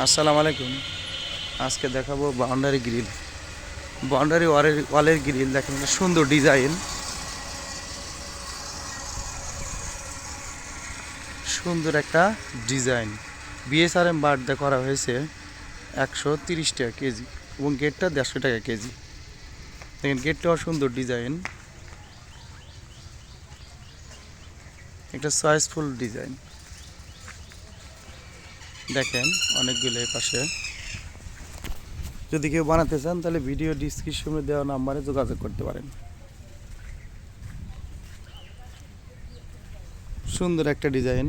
আসসালামু আলাইকুম। আজকে দেখাবো বাউন্ডারি গ্রিল বাউন্ডারি ওয়ালের ওয়ালের গ্রিল দেখেন সুন্দর ডিজাইন সুন্দর একটা ডিজাইন বিএসআরএম বার্থডে করা হয়েছে একশো তিরিশ টাকা কেজি এবং গেটটা দেড়শো টাকা কেজি। দেখেন গেটটাও সুন্দর ডিজাইন একটা চয়েসফুল ডিজাইন দেখেন অনেকগুলো এই পাশে। যদি কেউ বানাতে চান, তাহলে ভিডিও ডিসক্রিপশনে দেওয়া নাম্বারে যোগাযোগ করতে পারেন। সুন্দর একটা ডিজাইন